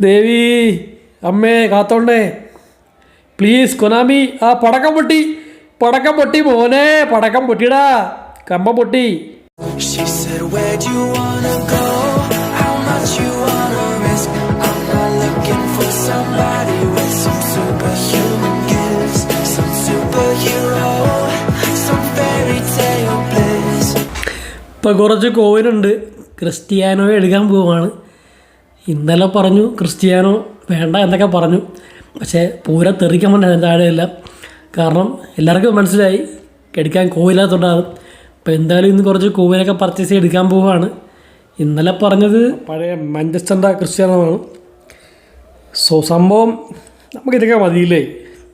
ദേവി അമ്മേ കാത്തോണ്ടേ please Konami ആ പടക്കം പൊട്ടി പടക്കം പൊട്ടി മോനെ പടക്കം പൊട്ടിടാ കമ്പം പൊട്ടി She said, Where'd you wanna go? How much you wanna risk? I'm not looking for somebody with some superhuman gifts, some superhero, some fairy tale bliss. ഇപ്പം കുറച്ച് കോവിനുണ്ട് ക്രിസ്ത്യാനോ എടുക്കാൻ പോവാണ് ഇന്നലെ പറഞ്ഞു ക്രിസ്ത്യാനോ വേണ്ട എന്നൊക്കെ പറഞ്ഞു. പക്ഷേ പൂര തെറിക്കാൻ പറ്റാൻ താഴെയല്ല. കാരണം എല്ലാവർക്കും മനസ്സിലായി എടുക്കാൻ കോവില്ലാത്തതുകൊണ്ടാണ്. അപ്പോൾ എന്തായാലും ഇന്ന് കുറച്ച് കോവിലൊക്കെ പർച്ചേസ് ചെയ്ത് എടുക്കാൻ പോവുകയാണ്. ഇന്നലെ പറഞ്ഞത് പഴയ മാഞ്ചസ്റ്ററിന്റെ ക്രിസ്ത്യാനോ ആണ്. സോ സംഭവം നമുക്ക് ഇതൊക്കെ മതിയില്ലേ?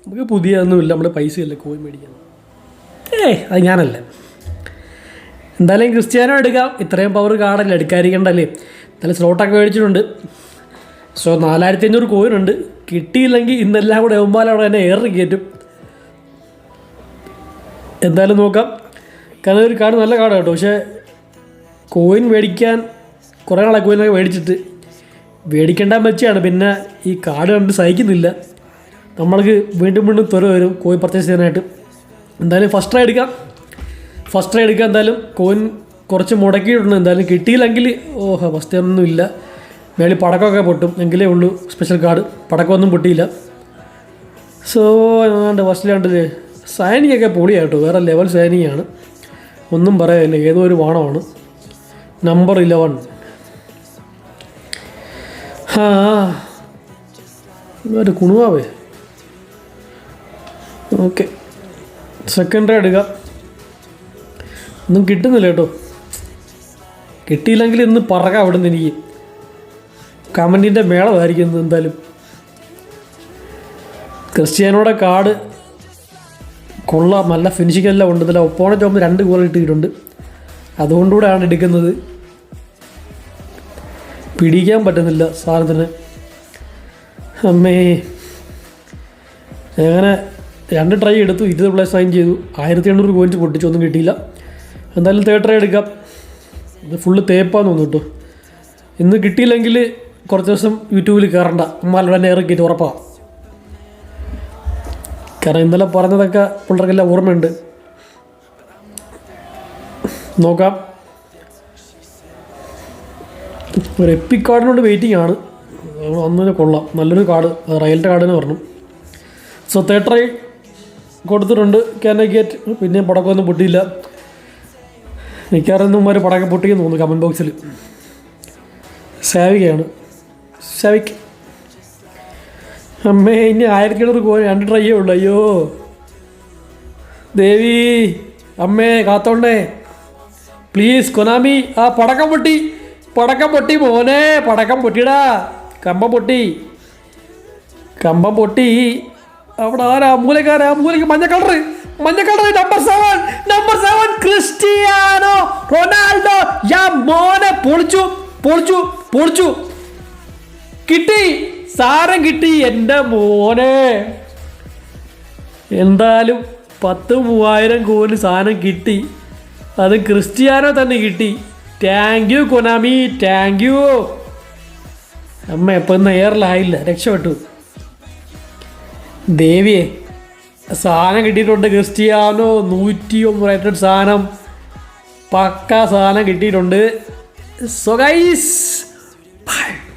നമുക്ക് പുതിയൊന്നുമില്ല നമ്മൾ പൈസയില്ല കോഴി മേടിക്കാൻ ഏയ് അത് ഞാനല്ല. എന്തായാലും ക്രിസ്ത്യാനോ എടുക്കാം. ഇത്രയും പവർ കാർഡല്ലേ എടുക്കാതിരിക്കണ്ടല്ലേ? എന്തായാലും സ്ലോട്ടൊക്കെ മേടിച്ചിട്ടുണ്ട്. സോ നാലായിരത്തി അഞ്ഞൂറ് കോയിനുണ്ട് കിട്ടിയില്ലെങ്കിൽ ഇന്നെല്ലാം കൂടെ എമ്പാലവിടെ തന്നെ ഏറി കയറ്റും. എന്തായാലും നോക്കാം. കാരണം ഒരു കാർഡ് നല്ല കാർഡ് കേട്ടോ. പക്ഷേ കോയിൻ മേടിക്കാൻ കുറേ നാളെ കോയിനൊക്കെ മേടിച്ചിട്ട്. മേടിക്കേണ്ട പറ്റിയാണ് പിന്നെ ഈ കാർഡ് കണ്ട് സഹിക്കുന്നില്ല. നമ്മൾക്ക് വീണ്ടും വീണ്ടും തുറ വരും കോയിൻ പർച്ചേസ് ചെയ്യാനായിട്ട്. എന്തായാലും ഫസ്റ്റ് ട്രൈ എടുക്കാം. ഫസ്റ്റ് ട്രൈ എടുക്കാം എന്തായാലും. കോയിൻ കുറച്ച് മുടക്കിയിട്ടുണ്ട്. എന്തായാലും കിട്ടിയില്ലെങ്കിൽ ഓഹോ അവസ്ഥയൊന്നും ഇല്ല. മേളിൽ പടക്കമൊക്കെ പൊട്ടും. എങ്കിലേ ഉള്ളൂ. Special card. പടക്കമൊന്നും പൊട്ടിയില്ല. സോ ഏതാണ്ട് ഫസ്റ്റിലാണ്ട് സൈനിങ്ങൊക്കെ ഒക്കെ പൊളിയാട്ടോ. വേറെ ലെവൽ സൈനിങ്ങാണ് ഒന്നും പറയാനില്ല ഏതോ ഒരു വാണമാണ്. നമ്പർ ഇലവൻ ആ ഒരു കുണുവാവേ. ഓക്കെ സെക്കൻഡറി എടുക്കാം. ഒന്നും കിട്ടുന്നില്ല കേട്ടോ. കിട്ടിയില്ലെങ്കിൽ ഇന്ന് പറക അവിടെ നിന്ന് എനിക്ക്. കമന്റിന്റെ മേളമായിരിക്കും ഇന്ന് എന്തായാലും. ക്രിസ്ത്യാനോടെ കാർഡ് കൊള്ളാം നല്ല ഫിനിഷിങ്ങെല്ലാം ഉണ്ട്. ഇതിൽ ഒപ്പോണറ്റ് ആകുമ്പോൾ രണ്ട് ഗോൾ കിട്ടിയിട്ടുണ്ട്. അതുകൊണ്ടുകൂടെയാണ് എടുക്കുന്നത്. പിടിക്കാൻ പറ്റുന്നില്ല സാധനത്തിന്. അമ്മേ. അങ്ങനെ രണ്ട് ട്രൈ എടുത്തു. ഇരുപത് പ്ലേ സൈൻ ചെയ്തു. ആയിരത്തി എണ്ണൂറ് പോയിന്റ് പൊട്ടിച്ചൊന്നും കിട്ടിയില്ല. എന്തായാലും തേർഡ് ട്രൈ എടുക്കാം. ഇത് ഫുള്ള് തേപ്പാന്ന് തോന്നിട്ടു ഇന്ന് കിട്ടിയില്ലെങ്കിൽ കുറച്ച് ദിവസം യൂട്യൂബിൽ കയറണ്ട. തന്നെ ഇറക്കിയിട്ട് ഉറപ്പാണ് കാരണം ഇന്നലെ പറഞ്ഞതൊക്കെ പിള്ളേർക്കെല്ലാം ഓർമ്മയുണ്ട്. നോക്കാം. ഒരു എപ്പി കാർഡിനോട് വെയിറ്റിംഗ് ആണ്. അന്നതിന് കൊള്ളാം. നല്ലൊരു കാർഡ് റയലിന്റെ കാർഡിന് പറഞ്ഞു. സോ ട്രൈ കൊടുത്തിട്ടുണ്ട്. ക്യാൻ ഐ ഗെറ്റ് പിന്നെയും പടക്കമൊന്നും പൊട്ടിയില്ല. മിക്കവാറും ഒരു പടക്കം പൊട്ടിക്കുന്നു തോന്നുന്നു കമന്റ് ബോക്സിൽ സാവികയാണ്. സാവിക്. അമ്മേ ഇനി ആയിരത്തി എണ്ണൂറ് കോഴി രണ്ട് ട്രൈയേ ഉള്ളു. അയ്യോ. ദേവി അമ്മേ കാത്തോണ്ടേ പ്ലീസ് കൊനാമി ആ പടക്കം പൊട്ടി. പടക്കം പൊട്ടി മോനെ പടക്കം പൊട്ടിടാ കമ്പം പൊട്ടി. കമ്പം പൊട്ടി. അവിടെ ആരാ? മൂലക്കാരാ? മൂലക്ക് മഞ്ഞ കളറ് മഞ്ഞ colour number seven number seven Cristiano Ronaldo യാ മോനെ പൊളിച്ചു പൊളിച്ചു പൊളിച്ചു. കിട്ടി സാരം കിട്ടി എന്റെ മോനെ. എന്തായാലും പത്ത് മൂവായിരം കോടി സാധനം കിട്ടി. അത് ക്രിസ്ത്യാനോ തന്നെ കിട്ടി. Thank you Konami thank you അമ്മ എപ്പോൾ ഇന്ന് എയറിലായില്ല രക്ഷപ്പെട്ടു. ദേവിയെ സാധനം കിട്ടിയിട്ടുണ്ട് ക്രിസ്റ്റിയാനോ നൂറ്റി ഒമ്പത് സാധനം. പക്ക സാധനം കിട്ടിയിട്ടുണ്ട്. So guys, bye.